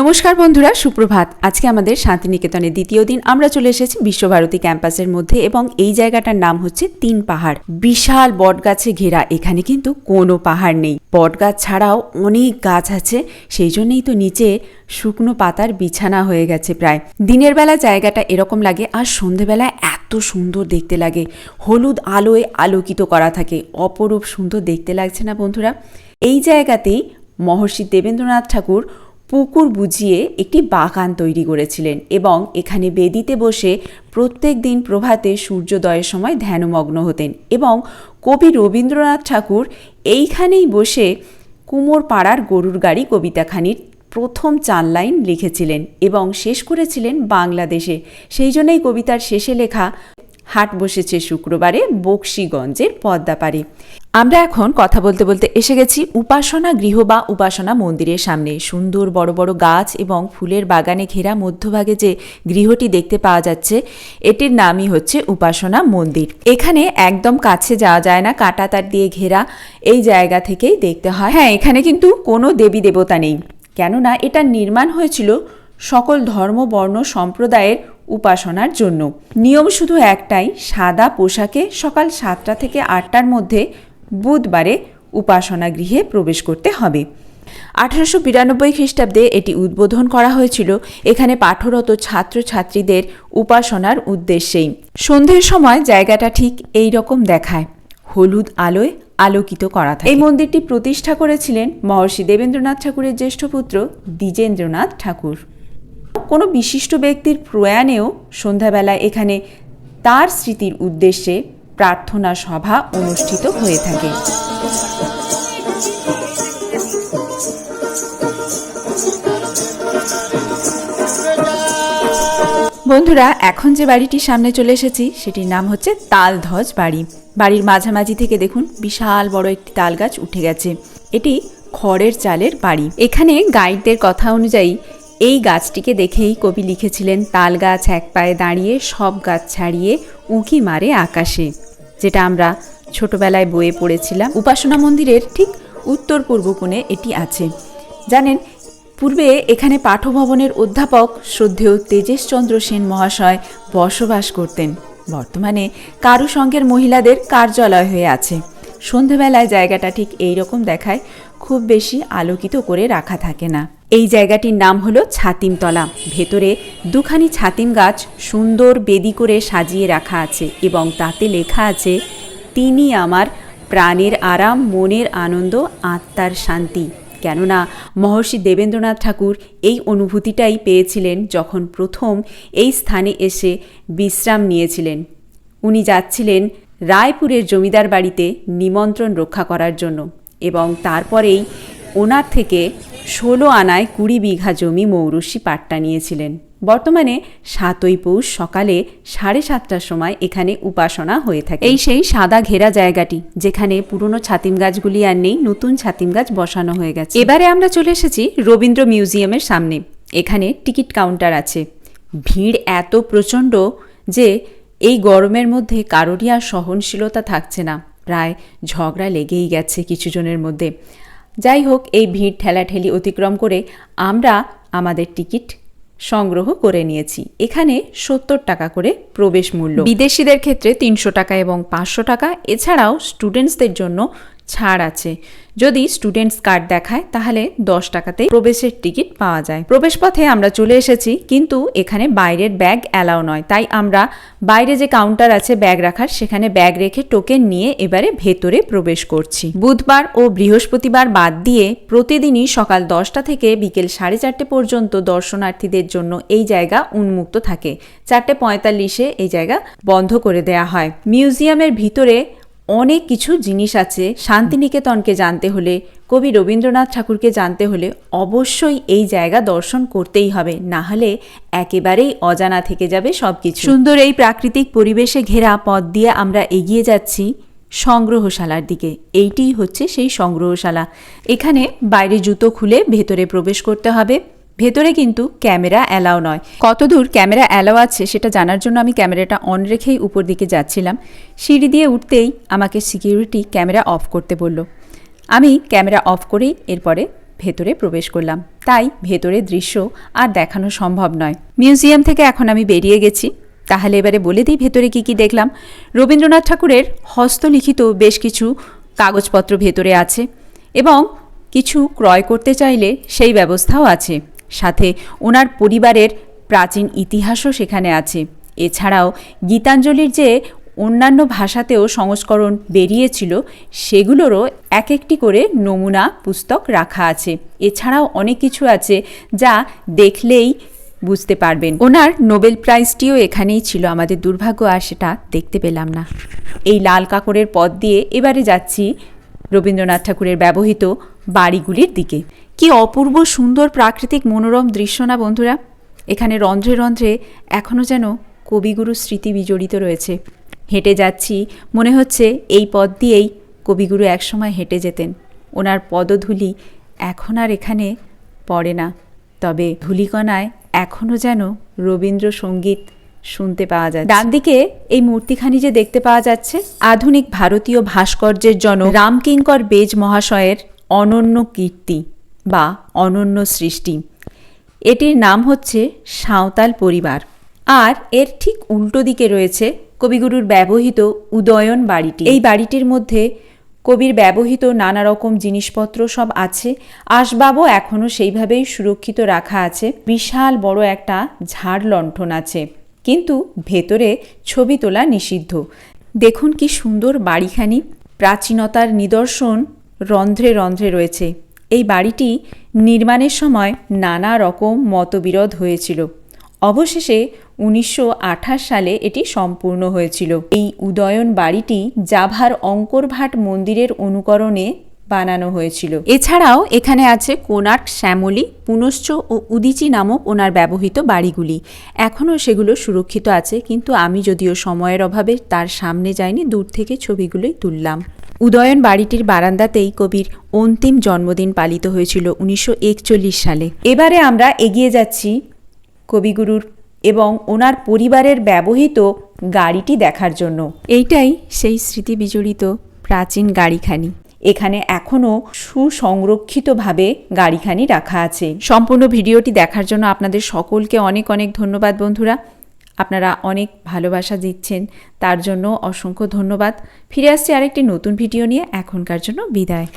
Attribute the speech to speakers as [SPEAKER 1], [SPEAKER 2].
[SPEAKER 1] নমস্কার বন্ধুরা, সুপ্রভাত। আজকে আমাদের শান্তিনিকেতনের দ্বিতীয় দিন। আমরা চলে এসেছি বিশ্বভারতী ক্যাম্পাসের মধ্যে এবং এই জায়গাটার নাম হচ্ছে তিন পাহাড়। বিশাল বটগাছে ঘেরা, এখানে কিন্তু কোনো পাহাড় নেই। বটগাছ ছাড়াও অনেক গাছ আছে, সেই জন্যই তো নিচে শুকনো পাতার বিছানা হয়ে গেছে প্রায়। দিনের বেলা জায়গাটা এরকম লাগে আর সন্ধেবেলা এত সুন্দর দেখতে লাগে। হলুদ আলোয় আলোকিত করা থাকে, অপরূপ সুন্দর দেখতে লাগছে না বন্ধুরা? এই জায়গাতেই মহর্ষি দেবেন্দ্রনাথ ঠাকুর পুকুর বুঝিয়ে একটি বাগান তৈরি করেছিলেন এবং এখানে বেদিতে বসে প্রত্যেক দিন প্রভাতে সূর্যোদয়ের সময় ধ্যানমগ্ন হতেন এবং কবি রবীন্দ্রনাথ ঠাকুর এইখানেই বসে কুমোর পাড়ার গরুর গাড়ি কবিতাখানির প্রথম চার লাইন লিখেছিলেন এবং শেষ করেছিলেন বাংলাদেশে। সেই জন্যই কবিতার শেষে লেখা হাট বসেছে শুক্রবারে বক্সিগঞ্জের পদ্মাপাড়ে। আমরা এখন কথা বলতে বলতে এসে গেছি উপাসনা গৃহ বা উপাসনা মন্দিরের সামনে। সুন্দর বড় বড় গাছ এবং ফুলের বাগানে ঘেরা মধ্যভাগে যে গৃহটি দেখতে পাওয়া যাচ্ছে, এটির নামই হচ্ছে উপাসনা মন্দির। এখানে একদম কাছে যাওয়া যায় না কাটা তার দিয়ে ঘেরা। এই জায়গা থেকেই দেখতে হয়। হ্যাঁ এখানে কিন্তু কোনো দেবী দেবতা নেই। কেননা এটা নির্মাণ হয়েছিল সকল ধর্ম, বর্ণ, সম্প্রদায়ের উপাসনার জন্য। নিয়ম শুধু একটাই, সাদা পোশাকে সকাল সাতটা থেকে আটটার মধ্যে বুধবারে উপাসনা গৃহে প্রবেশ করতে হবে। আঠারোশো বিরানব্বই খ্রিস্টাব্দে এটি উদ্বোধন করা হয়েছিল। এখানে পাঠরত ছাত্রছাত্রীদের উপাসনার উদ্দেশ্যেই। সন্ধ্যের সময় জায়গাটা ঠিক এই রকম দেখায়। হলুদ আলোয় আলোকিত করা থাকে। এই মন্দিরটি প্রতিষ্ঠা করেছিলেন মহর্ষি দেবেন্দ্রনাথ ঠাকুরের জ্যেষ্ঠ পুত্র দ্বিজেন্দ্রনাথ ঠাকুর। কোনো বিশিষ্ট ব্যক্তির প্রয়াণেও সন্ধ্যাবেলায় এখানে তার স্মৃতির উদ্দেশ্যে প্রার্থনা সভা অনুষ্ঠিত হয়ে থাকে। বন্ধুরা, এখন যে বাড়িটির সামনে চলে এসেছি, সেটির নাম হচ্ছে তালধ্বজ বাড়ি। বাড়ির মাঝামাঝি থেকে দেখুন বিশাল বড় একটি তাল গাছ উঠে গেছে। এটি খড়ের চালের বাড়ি। এখানে গাইডদের কথা অনুযায়ী এই গাছটিকে দেখেই কবি লিখেছিলেন, তাল গাছ এক পায়ে দাঁড়িয়ে, সব গাছ ছাড়িয়ে উঁকি মারে আকাশে। যেটা আমরা ছোটবেলায় বয়ে পড়েছিলাম। উপাসনা মন্দিরের ঠিক উত্তর পূর্ব কোণে এটি আছে। জানেন, পূর্বে এখানে পাঠভবনের অধ্যাপক শ্রদ্ধেয় তেজেশচন্দ্র সেন মহাশয় বসবাস করতেন। বর্তমানে কারু সংঘের মহিলাদের কার্যালয় হয়ে আছে। সন্ধেবেলায় জায়গাটা ঠিক এই রকম দেখায়, খুব বেশি আলোকিত করে রাখা থাকে না। এই জায়গাটির নাম হলো ছাতিমতলা। ভেতরে দুখানি ছাতিম গাছ সুন্দর বেদি করে সাজিয়ে রাখা আছে এবং তাতে লেখা আছে, তিনি আমার প্রাণের আরাম, মনের আনন্দ, আত্মার শান্তি। কেননা মহর্ষি দেবেন্দ্রনাথ ঠাকুর এই অনুভূতিটাই পেয়েছিলেন যখন প্রথম এই স্থানে এসে বিশ্রাম নিয়েছিলেন। উনি যাচ্ছিলেন রায়পুরের জমিদার বাড়িতে নিমন্ত্রণ রক্ষা করার জন্য এবং তারপরেই ওনার থেকে ষোলো আনায় কুড়ি বিঘা জমি মৌরুষি পাট্টা নিয়েছিলেন। বর্তমানে সাতই পৌষ সকালে সাড়ে সাতটার সময় এখানে উপাসনা হয়ে থাকে। এই সেই সাদা ঘেরা জায়গাটি, যেখানে পুরনো ছাতিম গাছগুলি আর নেই, নতুন ছাতিম গাছ বসানো হয়ে গেছে। এবারে আমরা চলে এসেছি রবীন্দ্র মিউজিয়ামের সামনে। এখানে টিকিট কাউন্টার আছে। ভিড় এত প্রচণ্ড যে এই গরমের মধ্যে কারোরই আর সহনশীলতা থাকছে না। প্রায় ঝগড়া লেগেই গেছে কিছু জনের মধ্যে। যাই হোক, এই ভিড় ঠেলাঠেলি অতিক্রম করে আমরা আমাদের টিকিট সংগ্রহ করে নিয়েছি। এখানে সত্তর টাকা করে প্রবেশ মূল্য। বিদেশিদের ক্ষেত্রে তিনশো টাকা এবং পাঁচশো টাকা। এছাড়াও স্টুডেন্টসদের জন্য ছাড় আছে। যদি স্টুডেন্টস কার্ড দেখায়, তাহলে দশ টাকাতেই প্রবেশের টিকিট পাওয়া যায়। প্রবেশ পথে আমরা চলে এসেছি, কিন্তু এখানে বাইরের ব্যাগ অ্যালাও নয়। তাই আমরা বাইরে যে কাউন্টার আছে ব্যাগ রাখার, সেখানে ব্যাগ রেখে টোকেন নিয়ে এবারে ভেতরে প্রবেশ করছি। বুধবার ও বৃহস্পতিবার বাদ দিয়ে প্রতিদিনই সকাল দশটা থেকে বিকেল সাড়ে চারটে পর্যন্ত দর্শনার্থীদের জন্য এই জায়গা উন্মুক্ত থাকে। চারটে পঁয়তাল্লিশে এই জায়গা বন্ধ করে দেয়া হয়। মিউজিয়ামের ভিতরে অনেক কিছু জিনিস আছে শান্তিনিকেতনকে জানতে হলে, কবি রবীন্দ্রনাথ ঠাকুরকে জানতে হলে অবশ্যই এই জায়গা দর্শন করতেই হবে, না হলে একেবারেই অজানা থেকে যাবে সব কিছু সুন্দর এই প্রাকৃতিক পরিবেশে ঘেরা পথ দিয়ে আমরা এগিয়ে যাচ্ছি সংগ্রহশালার দিকে। এইটিই হচ্ছে সেই সংগ্রহশালা। এখানে বাইরে জুতো খুলে ভেতরে প্রবেশ করতে হবে। ভেতরে কিন্তু ক্যামেরা অ্যালাও নয়। কতদূর ক্যামেরা অ্যালাও আছে সেটা জানার জন্য আমি ক্যামেরাটা অন রেখেই উপর দিকে যাচ্ছিলাম। সিঁড়ি দিয়ে উঠতেই আমাকে সিকিউরিটি ক্যামেরা অফ করতে বলল। আমি ক্যামেরা অফ করেই এরপরে ভেতরে প্রবেশ করলাম। তাই ভেতরের দৃশ্য আর দেখানো সম্ভব নয়। মিউজিয়াম থেকে এখন আমি বেরিয়ে গেছি। তাহলে এবারে বলে দিই ভেতরে কি কি দেখলাম। রবীন্দ্রনাথ ঠাকুরের হস্তলিখিত বেশ কিছু কাগজপত্র ভেতরে আছে এবং কিছু ক্রয় করতে চাইলে সেই ব্যবস্থাও আছে। সাথে ওনার পরিবারের প্রাচীন ইতিহাসও সেখানে আছে। এছাড়াও গীতাঞ্জলির যে অন্যান্য ভাষাতেও সংস্করণ বেরিয়েছিল, সেগুলোরও এক একটি করে নমুনা পুস্তক রাখা আছে। এছাড়াও অনেক কিছু আছে যা দেখলেই বুঝতে পারবেন। ওনার নোবেল প্রাইজটিও এখানেই ছিল। আমাদের দুর্ভাগ্য আর সেটা দেখতে পেলাম না। এই লাল কাকড়ের পথ দিয়ে এবারে যাচ্ছি রবীন্দ্রনাথ ঠাকুরের ব্যবহৃত বাড়িগুলির দিকে। কি অপূর্ব সুন্দর প্রাকৃতিক মনোরম দৃশ্য না বন্ধুরা? এখানে রন্ধ্রে রন্ধ্রে এখনও যেন কবিগুরুর স্মৃতি বিজড়িত রয়েছে। হেঁটে যাচ্ছি, মনে হচ্ছে এই পথ দিয়েই কবিগুরু একসময় হেঁটে যেতেন। ওনার পদধূলি এখন আর এখানে পড়ে না। তবে ধূলিকণায় এখনও যেন রবীন্দ্রসঙ্গীত শুনতে পাওয়া যায় ডান দিকে এই মূর্তিখানি যে দেখতে পাওয়া যাচ্ছে, আধুনিক ভারতীয় ভাস্কর্যের জনক রামকিঙ্কর বেজ মহাশয়ের অনন্য কীর্তি। বা অনন্য সৃষ্টি। এটির নাম হচ্ছে সাঁওতাল পরিবার। আর এর ঠিক উল্টো দিকে রয়েছে কবিগুরুর ব্যবহৃত উদয়ন বাড়িটি। এই বাড়িটির মধ্যে কবির ব্যবহৃত নানা রকম জিনিসপত্র সব আছে। আসবাবও এখনও সেইভাবেই সুরক্ষিত রাখা আছে। বিশাল বড় একটা ঝাড় লণ্ঠন আছে। কিন্তু ভেতরে ছবি তোলা নিষিদ্ধ। দেখুন কি সুন্দর বাড়িখানি। প্রাচীনতার নিদর্শন রন্ধ্রে রন্ধ্রে রয়েছে। এই বাড়িটি নির্মাণের সময় নানা রকম মতবিরোধ হয়েছিল। অবশেষে উনিশশো আঠাশ সালে এটি সম্পূর্ণ হয়েছিল। এই উদয়ন বাড়িটি জাভার অঙ্করভাট মন্দিরের অনুকরণে বানানো হয়েছিল। এছাড়াও এখানে আছে কোনার্ক, শ্যামলী, পুনশ্চ ও উদিচি নামক ওনার ব্যবহৃত বাড়িগুলি। এখনও সেগুলো সুরক্ষিত আছে, কিন্তু আমি যদিও সময়ের অভাবে তার সামনে যাইনি, দূর থেকে ছবিগুলোই তুললাম। উদয়ন বাড়িটির বারান্দাতেই কবির অন্তিম জন্মদিন পালিত হয়েছিল উনিশশো একচল্লিশ সালে। এবারে আমরা এগিয়ে যাচ্ছি কবিগুরুর এবং ওনার পরিবারের ব্যবহৃত গাড়িটি দেখার জন্য। এইটাই সেই স্মৃতি বিজড়িত প্রাচীন গাড়িখানি। এখানে এখনও সুসংরক্ষিতভাবে গাড়িখানি রাখা আছে। সম্পূর্ণ ভিডিওটি দেখার জন্য আপনাদের সকলকে অনেক অনেক ধন্যবাদ বন্ধুরা। আপনারা অনেক ভালোবাসা দিচ্ছেন, তার জন্য অসংখ্য ধন্যবাদ। ফিরে আসছি আরেকটি নতুন ভিডিও নিয়ে। এখনকার জন্য বিদায়।